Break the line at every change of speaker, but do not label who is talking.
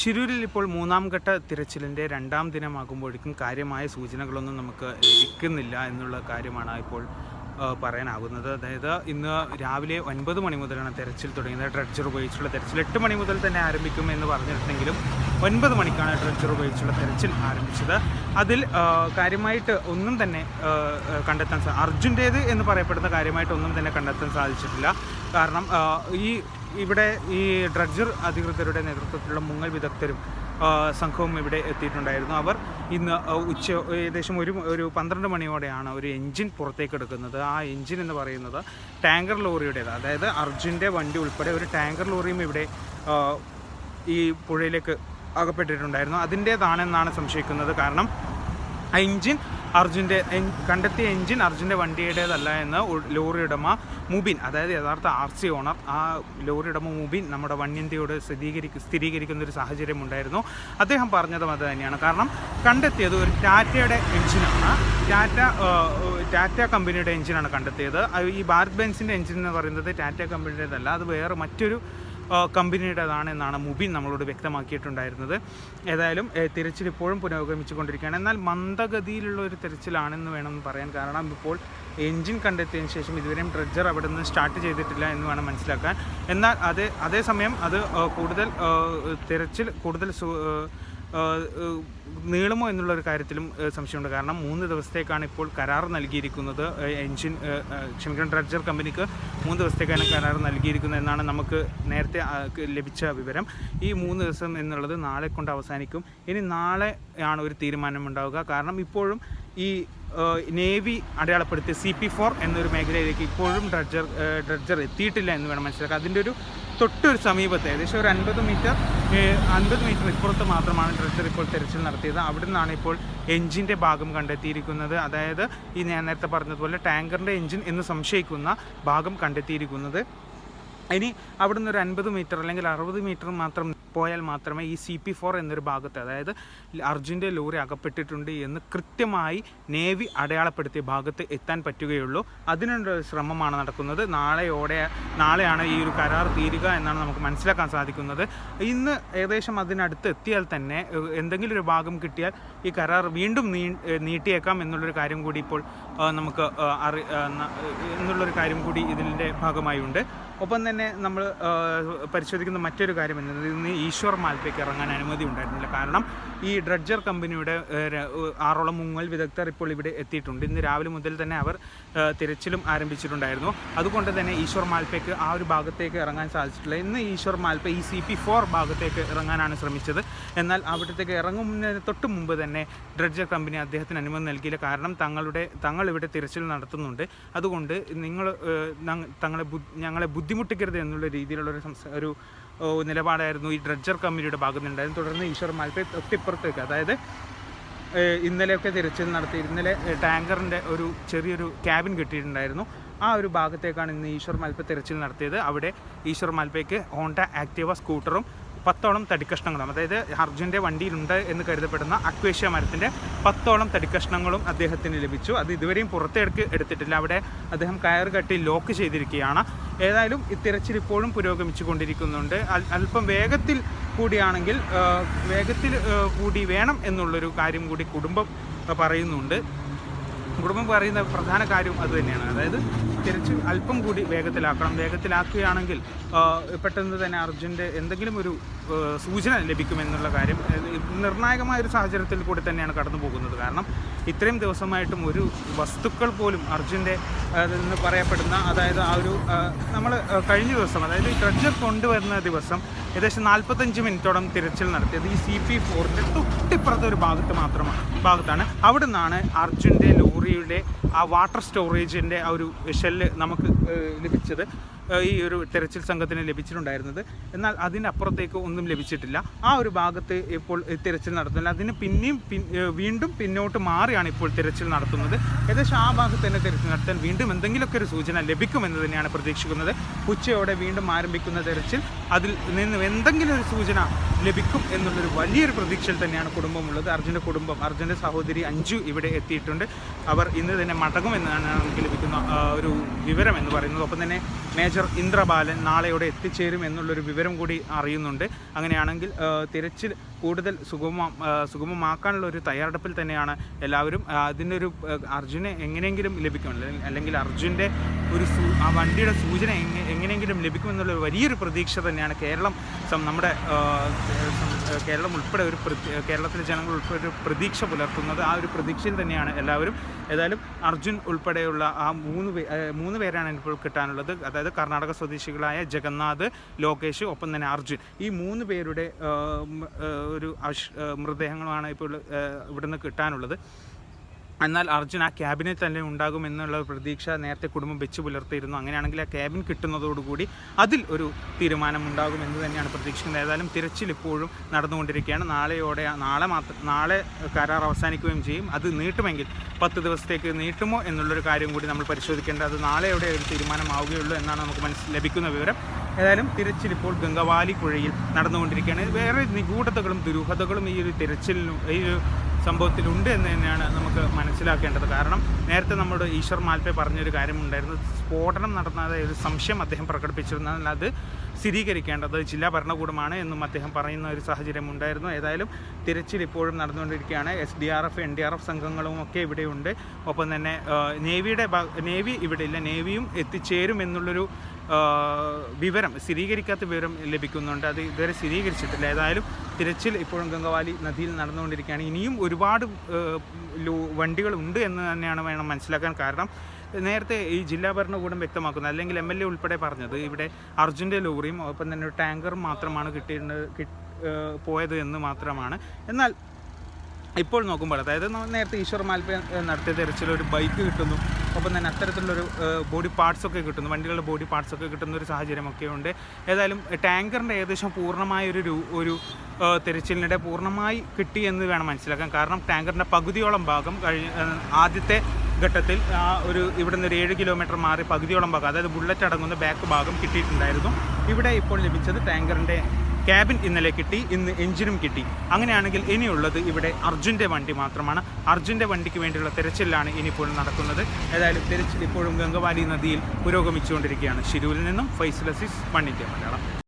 ശിരൂരിൽ ഇപ്പോൾ മൂന്നാം ഘട്ട തിരച്ചിലിന്റെ രണ്ടാം ദിനമാകുമ്പോഴേക്കും കാര്യമായ സൂചനകളൊന്നും നമുക്ക് ലഭിക്കുന്നില്ല എന്നുള്ള കാര്യമാണ് ഇപ്പോൾ പറയാനാകുന്നത്. അതായത് ഇന്ന് രാവിലെ ഒൻപത് മണി മുതലാണ് തെരച്ചിൽ തുടങ്ങിയത്. ഡ്രഡ്ജർ ഉപയോഗിച്ചുള്ള തെരച്ചിൽ എട്ട് മണി മുതൽ തന്നെ ആരംഭിക്കും എന്ന് പറഞ്ഞിട്ടുണ്ടെങ്കിലും ഒൻപത് മണിക്കാണ് ഡ്രഡ്ജർ ഉപയോഗിച്ചുള്ള തെരച്ചിൽ ആരംഭിച്ചത്. അതിൽ കാര്യമായിട്ട് ഒന്നും തന്നെ കണ്ടെത്താൻ അർജുന്റേത് എന്ന് പറയപ്പെടുന്ന കാര്യമായിട്ട് ഒന്നും തന്നെ കണ്ടെത്താൻ സാധിച്ചിട്ടില്ല. കാരണം ഈ ഇവിടെ ഈ ഡ്രഗ്ജർ അധികൃതരുടെ നേതൃത്വത്തിലുള്ള മുങ്ങൽ വിദഗ്ധരും സംഘവും ഇവിടെ എത്തിയിട്ടുണ്ടായിരുന്നു. അവർ ഇന്ന് ഉച്ച ഏകദേശം ഒരു ഒരു പന്ത്രണ്ട് മണിയോടെയാണ് ഒരു എഞ്ചിൻ പുറത്തേക്ക് എടുക്കുന്നത്. ആ എഞ്ചിൻ എന്ന് പറയുന്നത് ടാങ്കർ ലോറിയുടേത്. അതായത് അർജുന്റെ വണ്ടി ഉൾപ്പെടെ ഒരു ടാങ്കർ ലോറിയും ഇവിടെ ഈ പുഴയിലേക്ക് അകപ്പെട്ടിട്ടുണ്ടായിരുന്നു. അതിന്റേതാണെന്നാണ് സംശയിക്കുന്നത്. കാരണം ആ എഞ്ചിൻ അർജുന്റെ കണ്ടെത്തിയ എൻജിൻ അർജുന്റെ വണ്ടിയുടേതല്ല എന്ന് ലോറി ഉടമ മുബിൻ അതായത് യഥാർത്ഥ ആർ സി ഓണർ ആ ലോറി ഉടമ മുബിൻ നമ്മുടെ വന്യന്തയോട് സ്ഥിരീകരിക്ക സ്ഥിരീകരിക്കുന്ന ഒരു സാഹചര്യം ഉണ്ടായിരുന്നു. അദ്ദേഹം പറഞ്ഞതും അത് തന്നെയാണ്. കാരണം കണ്ടെത്തിയത് ഒരു ടാറ്റയുടെ എഞ്ചിനാണ് ടാറ്റ ടാറ്റ കമ്പനിയുടെ എഞ്ചിനാണ് കണ്ടെത്തിയത്. ഈ ഭാരത് ബെൻസിന്റെ എഞ്ചിൻ എന്ന് പറയുന്നത് ടാറ്റ കമ്പനിയുടേതല്ല. അത് വേറെ മറ്റൊരു കമ്പനിയുടേതാണ് എന്നാണ് മുബിൻ നമ്മളോട് വ്യക്തമാക്കിയിട്ടുണ്ടായിരുന്നത്. ഏതായാലും തിരച്ചിൽ ഇപ്പോഴും പുരോഗമിച്ചുകൊണ്ടിരിക്കുകയാണ്. എന്നാൽ മന്ദഗതിയിലുള്ള ഒരു തിരച്ചിലാണെന്ന് വേണം പറയാൻ കാരണം ഇപ്പോൾ എൻജിൻ കണ്ടെത്തിയതിന് ശേഷം ഇതുവരെയും ഡ്രഡ്ജർ അവിടെ നിന്ന് സ്റ്റാർട്ട് ചെയ്തിട്ടില്ല എന്ന് വേണം മനസ്സിലാക്കാൻ. എന്നാൽ അതേ അതേസമയം അത് കൂടുതൽ തിരച്ചിൽ കൂടുതൽ നീളമോ എന്നുള്ള ഒരു കാര്യത്തിലും സംശയമുണ്ട്. കാരണം മൂന്ന് ദിവസത്തേക്കാണ് ഇപ്പോൾ കരാർ നൽകിയിരിക്കുന്നത് എൻജിൻ ക്ഷമിക്കണം ഡ്രഡ്ജർ കമ്പനിക്ക്. മൂന്ന് ദിവസത്തേക്കാണ് കരാർ നൽകിയിരിക്കുന്നത് എന്നാണ് നമുക്ക് നേരത്തെ ലഭിച്ച വിവരം. ഈ മൂന്ന് ദിവസം എന്നുള്ളത് നാളെ കൊണ്ട് അവസാനിക്കും. ഇനി നാളെ ആണ് ഒരു തീരുമാനം ഉണ്ടാവുക കാരണം ഇപ്പോഴും ഈ നേവി അടയാളപ്പെടുത്തിയ സി പി ഫോർ എന്നൊരു മേഖലയിലേക്ക് ഇപ്പോഴും ഡ്രഡ്ജർ ഡ്രഡ്ജർ എത്തിയിട്ടില്ല എന്ന് വേണം മനസ്സിലാക്കുക അതിന്റെ ഒരു തൊട്ടൊരു സമീപത്ത് ഏകദേശം ഒരു അൻപത് മീറ്റർ അൻപത് മീറ്റർ ഇപ്പുറത്ത് മാത്രമാണ് ഡ്രസ്സർ ഇപ്പോൾ തെരച്ചിൽ നടത്തിയത്. അവിടെ നിന്നാണ് ഇപ്പോൾ എഞ്ചിന്റെ ഭാഗം കണ്ടെത്തിയിരിക്കുന്നത്. അതായത് ഈ ഞാൻ നേരത്തെ പറഞ്ഞതുപോലെ ടാങ്കറിന്റെ എഞ്ചിൻ എന്ന് സംശയിക്കുന്ന ഭാഗം കണ്ടെത്തിയിരിക്കുന്നത്. ഇനി അവിടുന്ന് ഒരു അൻപത് മീറ്റർ അല്ലെങ്കിൽ അറുപത് മീറ്റർ മാത്രം പോയാൽ മാത്രമേ ഈ സി പി ഫോർ എന്നൊരു ഭാഗത്ത് അതായത് അർജുന്റെ ലോറി അകപ്പെട്ടിട്ടുണ്ട് എന്ന് കൃത്യമായി നേവി അടയാളപ്പെടുത്തിയ ഭാഗത്ത് എത്താൻ പറ്റുകയുള്ളൂ. അതിനുള്ള ശ്രമമാണ് നടക്കുന്നത്. നാളെയോടെ നാളെയാണ് ഈ ഒരു കരാർ തീരുക എന്നാണ് നമുക്ക് മനസ്സിലാക്കാൻ സാധിക്കുന്നത്. ഇന്ന് ഏകദേശം അതിനടുത്ത് എത്തിയാൽ തന്നെ എന്തെങ്കിലും ഒരു ഭാഗം കിട്ടിയാൽ ഈ കരാർ വീണ്ടും നീ നീട്ടിയേക്കാം എന്നുള്ളൊരു കാര്യം കൂടി ഇപ്പോൾ നമുക്ക് അറി എന്നുള്ളൊരു കാര്യം കൂടി ഇതിന്റെ ഭാഗമായി ഉണ്ട് ഒപ്പം തന്നെ നമ്മൾ പരിശോധിക്കുന്ന മറ്റൊരു കാര്യം എന്നത് ഇന്ന് ഈശ്വർ മാൽപ്പയ്ക്ക് ഇറങ്ങാൻ അനുമതി ഉണ്ടായിരുന്നില്ല കാരണം ഈ ഡ്രഡ്ജർ കമ്പനിയുടെ ആറോളം മുങ്ങൽ വിദഗ്ധർ ഇപ്പോൾ ഇവിടെ എത്തിയിട്ടുണ്ട്. ഇന്ന് രാവിലെ മുതൽ തന്നെ അവർ തിരച്ചിലും ആരംഭിച്ചിട്ടുണ്ടായിരുന്നു. അതുകൊണ്ട് തന്നെ ഈശ്വർ മാൽപ്പയ്ക്ക് ആ ഒരു ഭാഗത്തേക്ക് ഇറങ്ങാൻ സാധിച്ചിട്ടില്ല. ഇന്ന് ഈശ്വർ മാൽപ്പ ഈ സി പി ഫോർ ഭാഗത്തേക്ക് ഇറങ്ങാനാണ് ശ്രമിച്ചത്. എന്നാൽ അവിടത്തേക്ക് ഇറങ്ങുന്നതിന് തൊട്ട് മുമ്പ് തന്നെ ഡ്രഡ്ജർ കമ്പനി അദ്ദേഹത്തിന് അനുമതി നൽകിയില്ല. കാരണം തങ്ങളുടെ തങ്ങൾ ഇവിടെ തിരച്ചിൽ നടത്തുന്നുണ്ട്. അതുകൊണ്ട് നിങ്ങൾ തങ്ങളെ ഞങ്ങളെ ബുദ്ധിമുട്ടിക്കരുത് എന്നുള്ള രീതിയിലുള്ള ഒരു സംസ ഒരു നിലപാടായിരുന്നു ഈ ഡ്രഡ്ജർ കമ്പനിയുടെ ഭാഗത്ത് നിന്നുണ്ടായിരുന്നു തുടർന്ന് ഈശ്വർ മാൽപ്പെ തൊട്ടിപ്പുറത്തേക്ക് അതായത് ഇന്നലെയൊക്കെ തിരച്ചിൽ നടത്തി ഇന്നലെ ടാങ്കറിന്റെ ഒരു ചെറിയൊരു ക്യാബിൻ കിട്ടിയിട്ടുണ്ടായിരുന്നു. ആ ഒരു ഭാഗത്തേക്കാണ് ഇന്ന് ഈശ്വർ മാൽപ്പ തിരച്ചിൽ നടത്തിയത്. അവിടെ ഈശ്വർ മാൽപ്പയ്ക്ക് ഹോണ്ട ആക്റ്റീവ സ്കൂട്ടറും പത്തോളം തടിക്കഷ്ണങ്ങളും അതായത് അർജുന്റെ വണ്ടിയിലുണ്ട് എന്ന് കരുതപ്പെടുന്ന അക്വേഷ്യ മരത്തിന്റെ പത്തോളം തടിക്കഷ്ണങ്ങളും അദ്ദേഹത്തിന് ലഭിച്ചു. അത് ഇതുവരെയും പുറത്തേക്ക് എടുത്തിട്ടില്ല. അവിടെ അദ്ദേഹം കയർ കെട്ടി ലോക്ക് ചെയ്തിരിക്കുകയാണ്. ഏതായാലും തിരച്ചിൽ ഇപ്പോഴും പുരോഗമിച്ചു കൊണ്ടിരിക്കുന്നുണ്ട്. അല്പം വേഗത്തിൽ കൂടിയാണെങ്കിൽ വേഗത്തിൽ കൂടി വേണം എന്നുള്ളൊരു കാര്യം കൂടി കുടുംബം പറയുന്നുണ്ട്. കുടുംബം പറയുന്ന പ്രധാന കാര്യം അത് തന്നെയാണ്. അതായത് തിരിച്ച് അല്പം കൂടി വേഗത്തിലാക്കണം. വേഗത്തിലാക്കുകയാണെങ്കിൽ പെട്ടെന്ന് തന്നെ അർജുന്റെ എന്തെങ്കിലും ഒരു സൂചന ലഭിക്കുമെന്നുള്ള കാര്യം നിർണായകമായ ഒരു സാഹചര്യത്തിൽ കൂടി തന്നെയാണ് കടന്നു പോകുന്നത്. കാരണം ഇത്രയും ദിവസമായിട്ടും ഒരു വസ്തുക്കൾ പോലും അർജുന്റെ എന്ന് പറയപ്പെടുന്ന അതായത് ആ ഒരു നമ്മൾ കഴിഞ്ഞ ദിവസം അതായത് ട്രഡ്ജർ കൊണ്ടുവരുന്ന ദിവസം ഏകദേശം നാൽപ്പത്തഞ്ച് മിനിറ്റോളം തിരച്ചിൽ നടത്തിയത് ഈ സി പി ഫോറിന്റെ തൊട്ടിപ്പുറത്തെ ഒരു ഭാഗത്ത് മാത്രമാണ് ഭാഗത്താണ്. അവിടെ നിന്നാണ് അർജുന്റെ ലോറിയുടെ ആ വാട്ടർ സ്റ്റോറേജിന്റെ ആ ഒരു ഷെല്ല് നമുക്ക് ലഭിച്ചത് ഈ ഒരു തെരച്ചിൽ സംഘത്തിന് ലഭിച്ചിട്ടുണ്ടായിരുന്നത്. എന്നാൽ അതിനപ്പുറത്തേക്ക് ഒന്നും ലഭിച്ചിട്ടില്ല. ആ ഒരു ഭാഗത്ത് ഇപ്പോൾ തിരച്ചിൽ നടത്തുന്നില്ല. അതിന് പിന്നെയും വീണ്ടും പിന്നോട്ട് മാറിയാണ് ഇപ്പോൾ തിരച്ചിൽ നടത്തുന്നത്. ഏകദേശം ആ ഭാഗത്ത് തന്നെ തിരച്ചിൽ നടത്താൻ വീണ്ടും എന്തെങ്കിലുമൊക്കെ ഒരു സൂചന ലഭിക്കുമെന്ന് തന്നെയാണ് പ്രതീക്ഷിക്കുന്നത്. ഉച്ചയോടെ വീണ്ടും ആരംഭിക്കുന്ന തെരച്ചിൽ അതിൽ നിന്ന് എന്തെങ്കിലും ഒരു സൂചന ലഭിക്കും എന്നുള്ളൊരു വലിയൊരു പ്രതീക്ഷയിൽ തന്നെയാണ് കുടുംബമുള്ളത്. അർജുന്റെ കുടുംബം അർജുന്റെ സഹോദരി അഞ്ജു ഇവിടെ എത്തിയിട്ടുണ്ട്. അവർ ഇന്ന് തന്നെ മടങ്ങുമെന്നാണ് നമുക്ക് ലഭിക്കുന്ന ഒരു വിവരം എന്ന് പറയുന്നത്. ഒപ്പം തന്നെ മേജർ ഇന്ദ്രബാലൻ നാളെയോടെ എത്തിച്ചേരും എന്നുള്ളൊരു വിവരം കൂടി അറിയുന്നുണ്ട്. അങ്ങനെയാണെങ്കിൽ തിരച്ചിൽ കൂടുതൽ സുഗമ സുഗമമാക്കാനുള്ള ഒരു തയ്യാറെടുപ്പിൽ തന്നെയാണ് എല്ലാവരും അതിനൊരു അർജുനെ എങ്ങനെയെങ്കിലും ലഭിക്കും. അല്ലെങ്കിൽ- അർജുന്റെ ഒരു ആ വണ്ടിയുടെ സൂചന എങ്ങനെ എങ്ങനെയെങ്കിലും ലഭിക്കുമെന്നുള്ള വലിയൊരു പ്രതീക്ഷ തന്നെയാണ് കേരളം നമ്മുടെ കേരളം ഉൾപ്പെടെ ഒരു കേരളത്തിലെ ജനങ്ങൾ ഉൾപ്പെടെ ഒരു പ്രതീക്ഷ പുലർത്തുന്നത് ആ ഒരു പ്രതീക്ഷയിൽ തന്നെയാണ് എല്ലാവരും. ഏതായാലും അർജുൻ ഉൾപ്പെടെയുള്ള ആ മൂന്ന് മൂന്ന് പേരാണ് ഇപ്പോൾ കിട്ടാനുള്ളത്. അതായത് കർണാടക സ്വദേശികളായ ജഗന്നാഥ് ലോകേഷ് ഒപ്പം തന്നെ അർജുൻ. ഈ മൂന്ന് പേരുടെ ഒരു അവശ് മൃതദേഹങ്ങളുമാണ് ഇപ്പോൾ ഇവിടുന്ന് കിട്ടാനുള്ളത്. എന്നാൽ അർജുൻ ആ ക്യാബിനെ തന്നെ ഉണ്ടാകും എന്നുള്ള പ്രതീക്ഷ നേരത്തെ കുടുംബം വെച്ച് പുലർത്തിയിരുന്നു. അങ്ങനെയാണെങ്കിൽ ആ ക്യാബിൻ കിട്ടുന്നതോടുകൂടി അതിൽ ഒരു തീരുമാനം ഉണ്ടാകും എന്ന് തന്നെയാണ് പ്രതീക്ഷിക്കുന്നത്. ഏതായാലും തിരച്ചിൽ ഇപ്പോഴും നടന്നുകൊണ്ടിരിക്കുകയാണ്. നാളെയോടെ നാളെ മാത്രം നാളെ കരാർ അവസാനിക്കുകയും ചെയ്യും. അത് നീട്ടുമെങ്കിൽ പത്ത് ദിവസത്തേക്ക് നീട്ടുമോ എന്നുള്ളൊരു കാര്യം കൂടി നമ്മൾ പരിശോധിക്കേണ്ടത് അത് നാളെയോടെ ഒരു തീരുമാനമാവുകയുള്ളൂ എന്നാണ് നമുക്ക് മനസ്സിൽ ലഭിക്കുന്ന വിവരം. ഏതായാലും തിരച്ചിൽ ഇപ്പോൾ ഗംഗവാലി പുഴയിൽ നടന്നുകൊണ്ടിരിക്കുകയാണ്. വേറെ നിഗൂഢതകളും ദുരൂഹതകളും ഈ ഒരു തിരച്ചിലിനും ഈ ഒരു സംഭവത്തിലുണ്ട് എന്ന് തന്നെയാണ് നമുക്ക് മനസ്സിലാക്കേണ്ടത്. കാരണം നേരത്തെ നമ്മുടെ ഈശ്വർ മാൽപ്പെ പറഞ്ഞൊരു കാര്യമുണ്ടായിരുന്നു. സ്ഫോടനം നടന്നതായ ഒരു സംശയം അദ്ദേഹം പ്രകടിപ്പിച്ചിരുന്നാൽ അത് സ്ഥിരീകരിക്കേണ്ടത് ജില്ലാ ഭരണകൂടമാണ് എന്നും അദ്ദേഹം പറയുന്ന ഒരു സാഹചര്യം ഉണ്ടായിരുന്നു ഏതായാലും തിരച്ചിൽ ഇപ്പോഴും നടന്നുകൊണ്ടിരിക്കുകയാണ്. S D R F N D R F സംഘങ്ങളും ഒക്കെ ഇവിടെയുണ്ട്. ഒപ്പം തന്നെ നേവിയുടെ നേവി ഇവിടെ ഇല്ല നേവിയും എത്തിച്ചേരും എന്നുള്ളൊരു വിവരം സ്ഥിരീകരിക്കാത്ത വിവരം ലഭിക്കുന്നുണ്ട്. അത് ഇതുവരെ സ്ഥിരീകരിച്ചിട്ടില്ല. ഏതായാലും തിരച്ചിൽ ഇപ്പോഴും ഗംഗവാലി നദിയിൽ നടന്നുകൊണ്ടിരിക്കുകയാണ്. ഇനിയും ഒരുപാട് വണ്ടികളുണ്ട് എന്ന് തന്നെയാണ് വേണം മനസ്സിലാക്കാൻ കാരണം. നേരത്തെ ഈ ജില്ലാ ഭരണകൂടം വ്യക്തമാക്കുന്നത് അല്ലെങ്കിൽ എം എൽ എ ഉൾപ്പെടെ പറഞ്ഞത്. ഇവിടെ അർജുന്റെ ലോറിയും ഒപ്പം തന്നെ ഒരു ടാങ്കറും മാത്രമാണ് കിട്ടിയിരുന്നത് കിട്ട് പോയത് എന്ന് മാത്രമാണ്. എന്നാൽ ഇപ്പോൾ നോക്കുമ്പോൾ അതായത് നേരത്തെ ഈശ്വർ മാൽപ്പ നടത്തിയ തെരച്ചിൽ ഒരു ബൈക്ക് കിട്ടുന്നു. ഒപ്പം തന്നെ അത്തരത്തിലുള്ളൊരു ബോഡി പാർട്സ് ഒക്കെ കിട്ടുന്നു. വണ്ടികളുടെ ബോഡി പാർട്സ് ഒക്കെ കിട്ടുന്ന ഒരു സാഹചര്യമൊക്കെ ഉണ്ട്. ഏതായാലും ടാങ്കറിന്റെ ഏകദേശം പൂർണമായ ഒരു ഒരു തിരച്ചിലിനിടെ പൂർണമായി കിട്ടി എന്ന് വേണം മനസ്സിലാക്കാൻ. കാരണം ടാങ്കറിന്റെ പകുതിയോളം ഭാഗം കഴിഞ്ഞ ആദ്യത്തെ ഘട്ടത്തിൽ ആ ഒരു ഇവിടെ നിന്ന് ഒരു ഏഴ് കിലോമീറ്റർ മാറി പകുതിയോളം ഭാഗം അതായത് ബുള്ളറ്റ് അടങ്ങുന്ന ബാക്ക് ഭാഗം കിട്ടിയിട്ടുണ്ടായിരുന്നു. ഇവിടെ ഇപ്പോൾ ലഭിച്ചത് ടാങ്കറിന്റെ ക്യാബിൻ ഇന്നലെ കിട്ടി ഇന്ന് എഞ്ചിനും കിട്ടി. അങ്ങനെയാണെങ്കിൽ ഇനിയുള്ളത് ഇവിടെ അർജുന്റെ വണ്ടി മാത്രമാണ്. അർജുന്റെ വണ്ടിക്ക് വേണ്ടിയുള്ള തിരച്ചിലാണ് ഇനിയിപ്പോൾ നടക്കുന്നത്. ഏതായാലും തിരച്ചിൽ ഇപ്പോഴും ഗംഗവാലി നദിയിൽ പുരോഗമിച്ചുകൊണ്ടിരിക്കുകയാണ്. ഷിരൂരിൽ നിന്നും ഫൈസൽ വണ്ണിന്റെ മലയാളം.